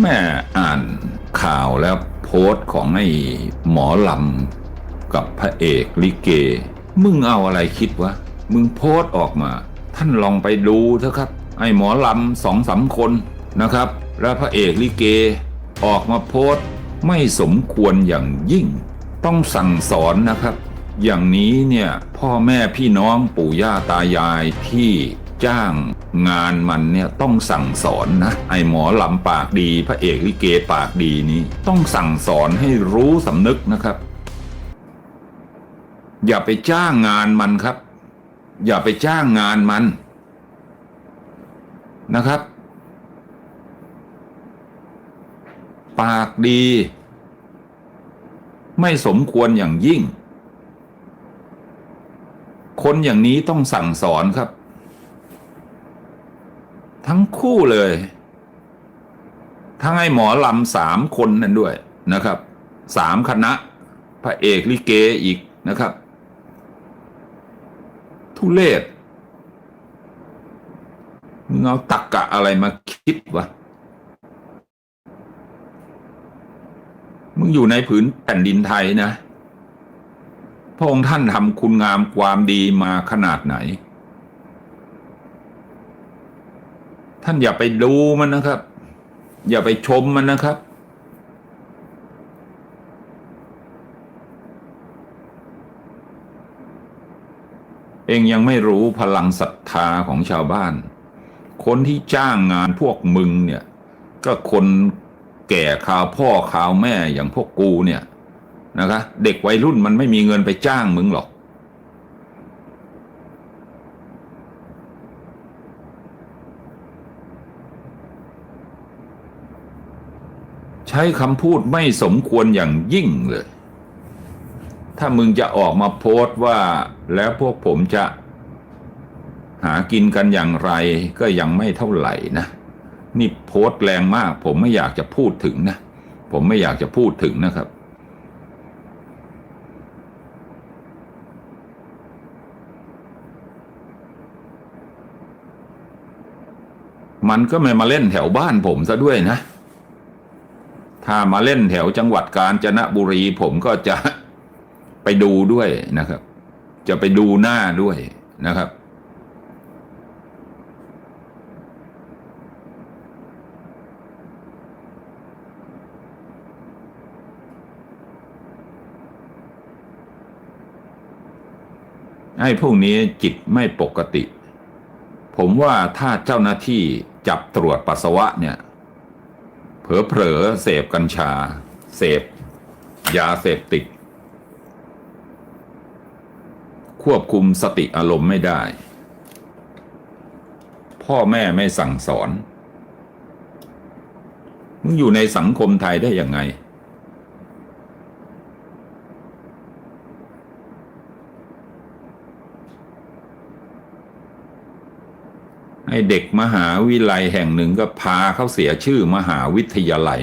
แม่อ่านข่าวแล้วโพสต์ของไอ้หมอลำกับพระเอกลิเก มึงเอาอะไรคิดวะ มึงโพสต์ออกมา ท่านลองไปดูเถอะครับ ไอ้หมอลำสองสามคนนะครับ แล้วพระเอกลิเกออกมาโพสต์ไม่สมควรอย่างยิ่ง ต้องสั่งสอนนะครับ อย่างนี้เนี่ยพ่อแม่พี่น้องปู่ย่าตายายที่ จ้างงานมันเนี่ยต้องสั่งสอนนะไอหมอลำปากดี พระเอกลิเกปากดีนี้ ต้องสั่งสอนให้รู้สำนึกนะครับ อย่าไปจ้างงานมันครับ อย่าไปจ้างงานมันนะครับ ปากดี ไม่สมควรอย่างยิ่ง คนอย่างนี้ต้องสั่งสอนครับ ทั้งคู่เลย ทั้งไอ้หมอลำสามคนนั่นด้วยนะครับสามคณะ พระเอกลิเกอีกนะครับ ทุเลศมึงเอาตักกะอะไรมาคิดวะ มึงอยู่ในผืนแผ่นดินไทยนะ พระองค์ท่านทำคุณงามความดีมาขนาดไหน ท่านอย่าไปดูมันนะครับ อย่าไปชมมันนะครับ เองยังไม่รู้พลังศรัทธาของชาวบ้าน คนที่จ้างงานพวกมึงเนี่ย ก็คนแก่ข่าวพ่อข่าวแม่อย่างพวกกูเนี่ยนะคะ เด็กวัยรุ่นมันไม่มีเงินไปจ้างมึงหรอก ใช้คำพูดไม่สมควรอย่างยิ่งเลย ถ้ามึงจะออกมาโพสต์ว่าแล้วพวกผมจะหากินกันอย่างไรก็ยังไม่เท่าไหร่นะ นี่โพสต์แรงมาก ผมไม่อยากจะพูดถึงนะ ผมไม่อยากจะพูดถึงนะครับ มันก็ไม่มาเล่นแถวบ้านผมซะด้วยนะ ถ้ามาเล่นแถวจังหวัดกาญจนบุรี ผมก็จะไปดูด้วยนะครับ จะไปดูหน้าด้วยนะครับไอ้พวกนี้จิตไม่ปกติ ผมว่าถ้าเจ้าหน้าที่จับตรวจปัสสาวะเนี่ย เผลอๆเสพกัญชา เสพ ยาเสพติด ควบคุมสติอารมณ์ไม่ได้ พ่อแม่ไม่สั่งสอน มึงอยู่ในสังคมไทยได้ยังไง ให้เด็กมหาวิทยาลัยแห่งหนึ่งก็พาเขาเสียชื่อมหาวิทยาลัย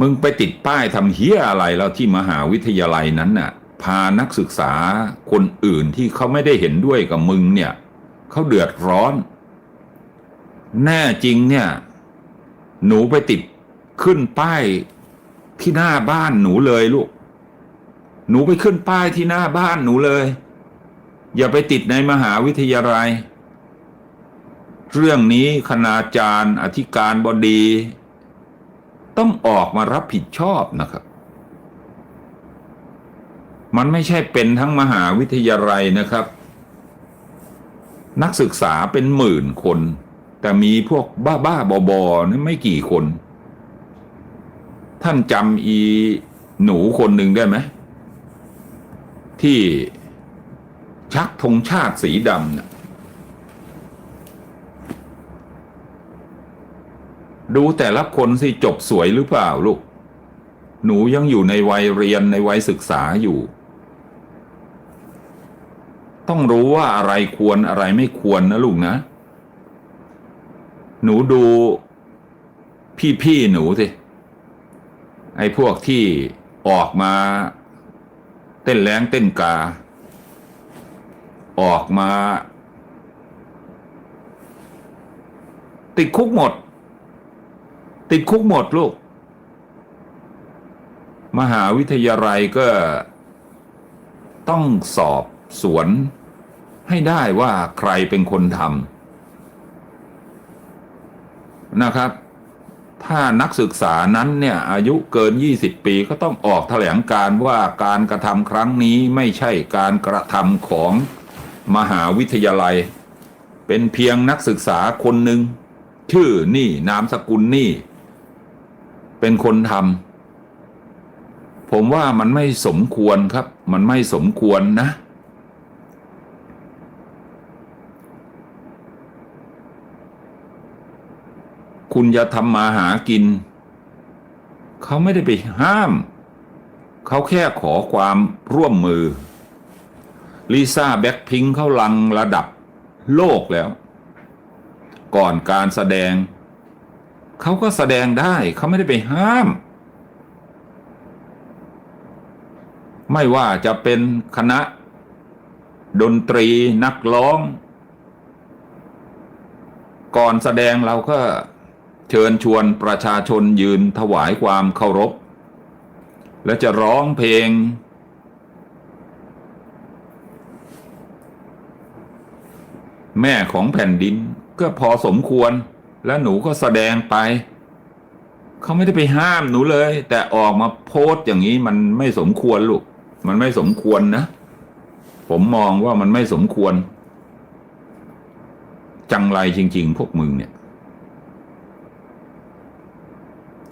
มึงไปติดป้ายทำเฮียอะไรแล้วที่มหาวิทยาลัยนั้นน่ะ พานักศึกษาคนอื่นที่เขาไม่ได้เห็นด้วยกับมึงเนี่ยเขาเดือดร้อน แน่จริงเนี่ย หนูไปติดขึ้นป้ายที่หน้าบ้านหนูเลยลูก หนูไปขึ้นป้ายที่หน้าบ้านหนูเลย อย่าไปติดในมหาวิทยาลัย เรื่องนี้คณาจารย์ อธิการบดี ต้องออกมารับผิดชอบนะครับ มันไม่ใช่เป็นทั้งมหาวิทยาลัยนะครับ นักศึกษาเป็นหมื่นคน แต่มีพวกบ้าบ้าๆบอๆนี่ไม่กี่คน ท่านจำอีหนูคนหนึ่งได้ไหมที่ชักธงชาติสีดำนะ ดูแต่ละคนสิจบสวยหรือเปล่าลูก หนูยังอยู่ในวัยเรียนในวัยศึกษาอยู่ ต้องรู้ว่าอะไรควรอะไรไม่ควรนะลูกนะ หนูดูพี่ๆหนูสิไอ้พวกที่ออกมา เต้นแรงเต้นกา ออกมา ติดคุกหมด ติดคุกหมดลูก มหาวิทยาลัยก็ต้องสอบสวนให้ได้ว่าใครเป็นคนทำนะครับ ถ้านักศึกษานั้นเนี่ยอายุเกิน 20 ปีก็ต้องออกแถลงการว่าการกระทำครั้งนี้ไม่ใช่การกระทำของมหาวิทยาลัย เป็นเพียงนักศึกษาคนหนึ่งชื่อนี่นามสกุลนี่ เป็นคนทำผมว่ามันไม่สมควรครับ มันไม่สมควรนะ คุณจะทำมาหากิน เขาไม่ได้ไปห้าม เขาแค่ขอความร่วมมือลิซ่าแบ็คพิงเขาลังระดับโลกแล้ว ก่อนการแสดง เขาก็แสดงได้ เขาไม่ได้ไปห้าม ไม่ว่าจะเป็นคณะ ดนตรีนักร้อง ก่อนแสดงเราก็เชิญชวนประชาชนยืนถวายความเคารพ และจะร้องเพลง แม่ของแผ่นดินก็พอสมควร และหนูก็แสดงไป เขาไม่ได้ไปห้ามหนูเลย แต่ออกมาโพสต์อย่างนี้มันไม่สมควรลูก มันไม่สมควรนะ ผมมองว่ามันไม่สมควร จังไรจริง ๆ พวกมึงเนี่ย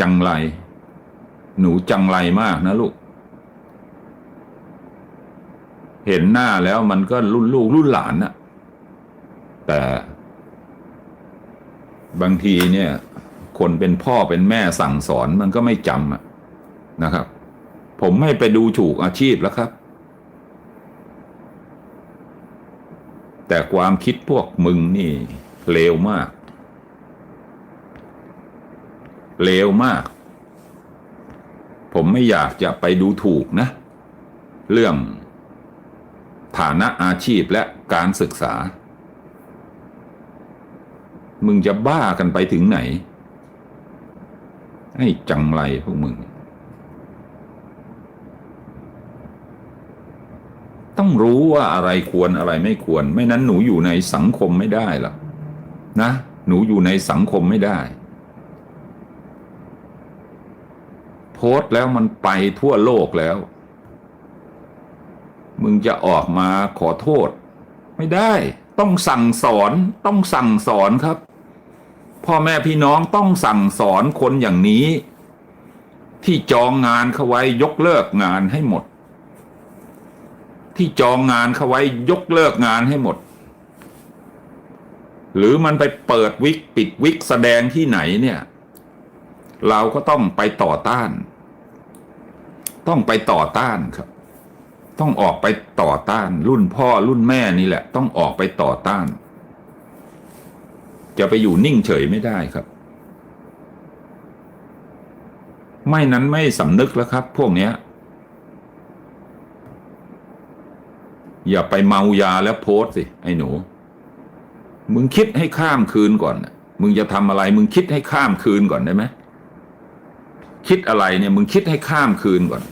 จังไร หนูจังไรมากนะลูก เห็นหน้าแล้วมันก็รุ่นลูกรุ่นหลานนะแต่ บางทีเนี่ย คนเป็นพ่อเป็นแม่สั่งสอนมันก็ไม่จำอะนะครับ ผมไม่ไปดูถูกอาชีพแล้วครับ แต่ความคิดพวกมึงนี่เลวมากเลวมาก ผมไม่อยากจะไปดูถูกนะ เรื่องฐานะอาชีพและการศึกษา มึงจะบ้ากันไปถึงไหน ให้จังไรพวกมึง ต้องรู้ว่าอะไรควรอะไรไม่ควร ไม่นั้นหนูอยู่ในสังคมไม่ได้หรอกนะ หนูอยู่ในสังคมไม่ได้ โพสต์แล้วมันไปทั่วโลกแล้ว มึงจะออกมาขอโทษ ไม่ได้ ต้องสั่งสอน ต้องสั่งสอนครับ พ่อแม่พี่น้องต้องสั่งสอนคนอย่างนี้ ที่จองงานเขาไว้ยกเลิกงานให้หมด ที่จองงานเขาไว้ยกเลิกงานให้หมด หรือมันไปเปิดวิกปิดวิกแสดงที่ไหนเนี่ย เราก็ต้องไปต่อต้าน ต้องไปต่อต้านครับ ต้องออกไปต่อต้าน รุ่นพ่อรุ่นแม่นี่แหละ ต้องออกไปต่อต้าน จะไปอยู่นิ่งเฉยไม่ได้ครับ ไม่นั้นไม่สำนึกแล้วครับ พวกเนี้ย อย่าไปเมายาแล้วโพสสิ ไอ้หนู มึงคิดให้ข้ามคืนก่อนน่ะมึงจะทำอะไร มึงคิดให้ข้ามคืนก่อนได้ไหมคิดอะไรเนี่ยมึงคิดให้ข้ามคืนก่อน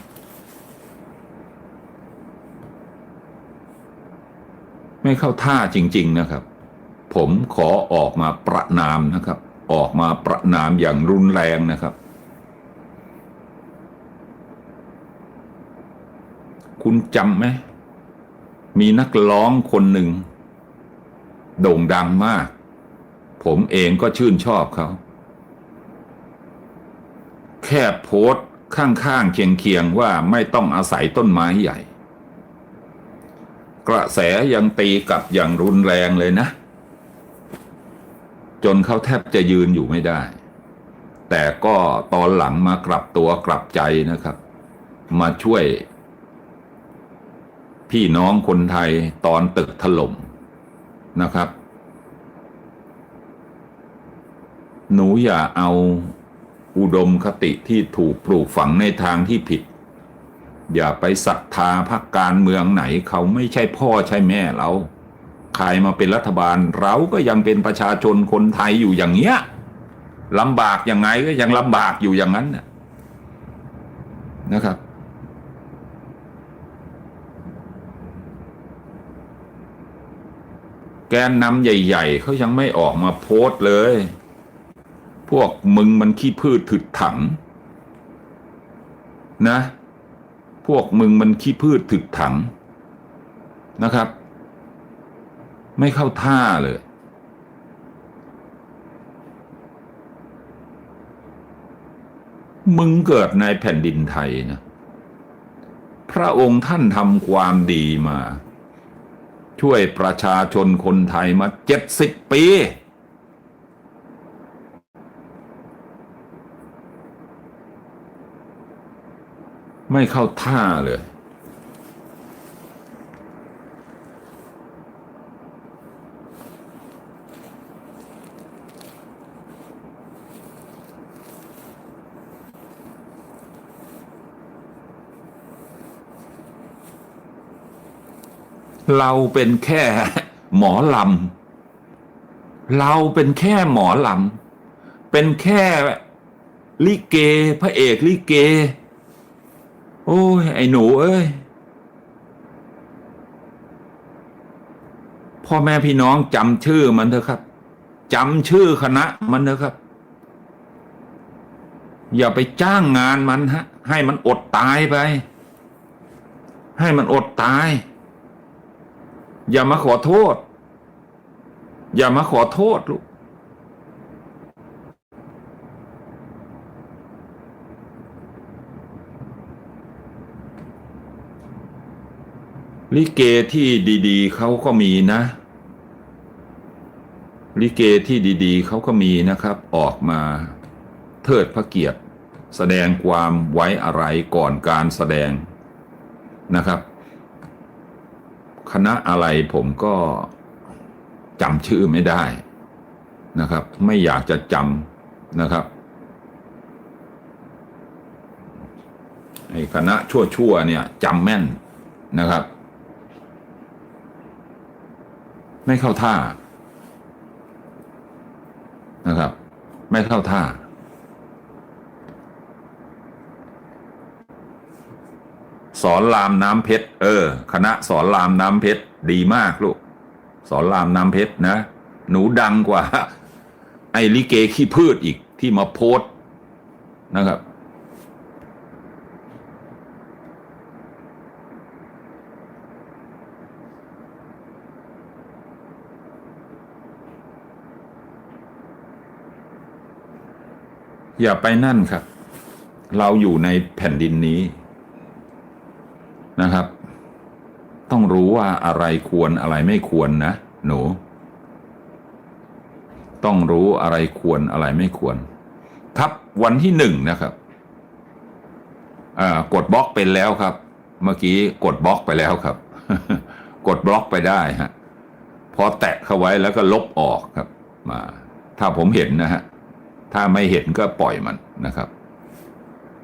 ไม่เข้าท่าจริง ๆ นะครับ ผมขอออกมาประนามนะครับ ออกมาประนามอย่างรุนแรงนะครับ คุณจำไหมมีนักร้องคนหนึ่ง โด่งดังมาก ผมเองก็ชื่นชอบเขา แค่โพสข้างๆเคียงๆว่าไม่ต้องอาศัยต้นไม้ใหญ่ กระแสยังตีกลับอย่างรุนแรงเลยนะ จนเขาแทบจะยืนอยู่ไม่ได้ แต่ก็ตอนหลังมากลับตัวกลับใจนะครับ มาช่วย พี่น้องคนไทยตอนตึกถล่มนะครับ หนูอย่าเอาอุดมคติที่ถูกปลูกฝังในทางที่ผิด อย่าไปศรัทธาพรรคการเมืองไหนเขาไม่ใช่พ่อใช่แม่เรา ใครมาเป็นรัฐบาล เราก็ยังเป็นประชาชนคนไทยอยู่อย่างเงี้ยลำบากยังไงก็ยังลำบากอยู่อย่างนั้นนะครับ แกนนำใหญ่ๆเขายังไม่ออกมาโพสต์เลย พวกมึงมันขี้พืชถึดถัง นะ พวกมึงมันขี้พืชถึดถังนะครับ ไม่เข้าท่าเลย มึงเกิดในแผ่นดินไทยนะ พระองค์ท่านทำความดีมา ช่วยประชาชนคนไทยมาเจ็ดสิบปี ไม่เข้าท่าเลย เราเป็นแค่หมอลำ เราเป็นแค่หมอลำ เป็นแค่ลิเกพระเอกลิเก โอ้ย ไอ้หนูเอ้ย พ่อแม่พี่น้องจำชื่อมันเถอะครับจำชื่อคณะมันเถอะครับ อย่าไปจ้างงานมันฮะ ให้มันอดตายไป ให้มันอดตาย อย่ามาขอโทษ อย่ามาขอโทษลูกลิเกที่ดีๆเขาก็มีนะ ลิเกที่ดีๆเขาก็มีนะครับ ออกมาเทิดพระเกียรติ แสดงความไว้อะไรก่อนการแสดงนะครับ คณะอะไรผมก็จำชื่อไม่ได้นะครับ ไม่อยากจะจำนะครับไอ้คณะชั่วๆเนี่ยจำแม่นนะครับ ไม่เข้าท่านะครับ ไม่เข้าท่า สอนรามน้ำเพชร เออ คณะสอนรามน้ำเพชร ดีมากลูก สอนรามน้ำเพชรนะ หนูดังกว่า ไอ้ลิเกขี้พืชอีกที่มาโพสนะครับ อย่าไปนั่นครับ เราอยู่ในแผ่นดินนี้ นะครับ ต้องรู้ว่าอะไรควรอะไรไม่ควรนะ หนู ต้องรู้อะไรควรอะไรไม่ควร ครับวันที่หนึ่งนะครับอ่ากดบล็อกเป็นแล้วครับ เมื่อกี้กดบล็อกไปแล้วครับ กดบล็อกไปได้ฮะพอแตะเข้าไว้แล้วก็ลบออกครับ มา ถ้าผมเห็นนะฮะถ้าไม่เห็นก็ปล่อยมันนะครับ